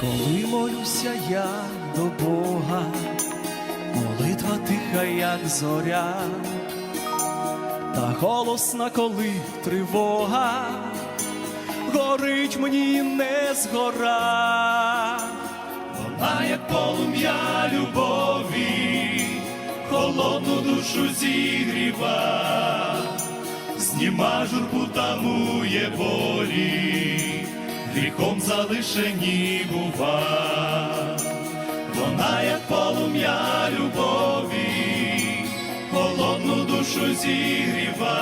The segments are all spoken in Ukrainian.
Коли молюся я до Бога, молитва тиха, як зоря, та голосна, коли тривога, горить мені не згора, вона як полум'я любові, холодну душу зігріва, зніма журбу тамує болі, гріхом залишені бува, вона як полум'я любові, холодну душу зігріва,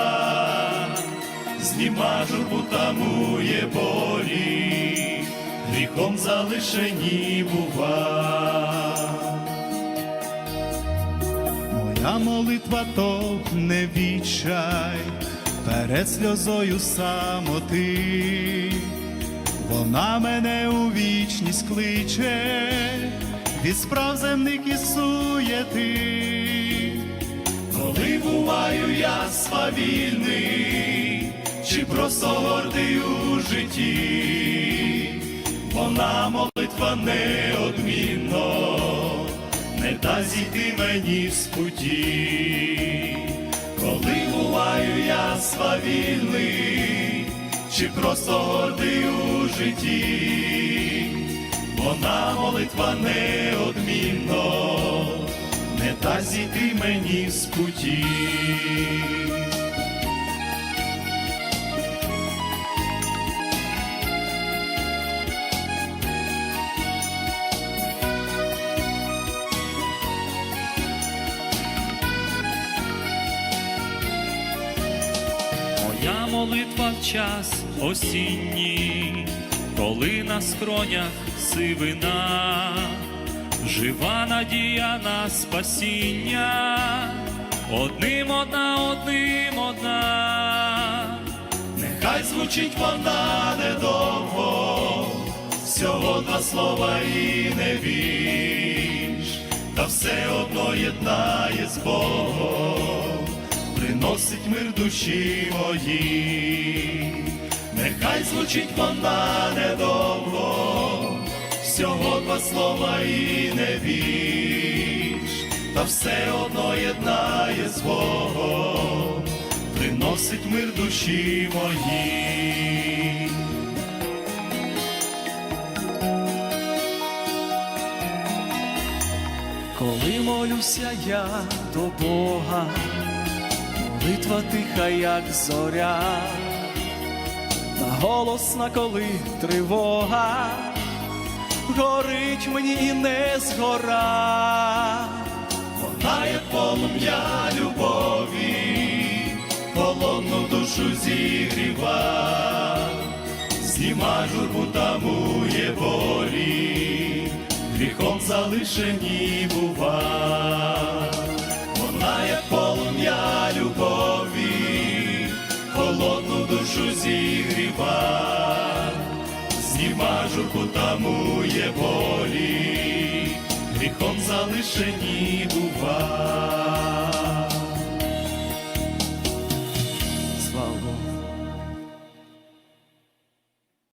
зніма журбу тамує болі, гріхом залишені бува. Моя молитва то не відчай. Перед сльозою самоти, вона мене у вічність кличе від справ земних і суєти. Коли буваю я свавільний, чи просто гордий у житті, вона молитва неодмінно, не дасть зійти мені з путі, коли буваю я свавільний, чи просто у житті, вона молитва неодмінно не та зійти мені з путі. Моя молитва в час осінній, коли на скронях сивина, жива надія на спасіння, одним одна, одним одна. Нехай звучить вона недовго, всього два слова і не більш, та все одно єднає з Богом, приносить мир душі моїй. Нехай звучить вона недовго, всього два слова і не більш, та все одно єднає з Богом, приносить мир душі моїй. Коли молюся я до Бога, молитва тиха, як зоря, та голосна, коли тривога, горить мені і не згора, вона як полум'я любові, холодну душу зігріва, зніма журбу тамує болі, гріхом залишені бува, душу зігріва, зніма журбу тамує болі, гріхом залишені бува.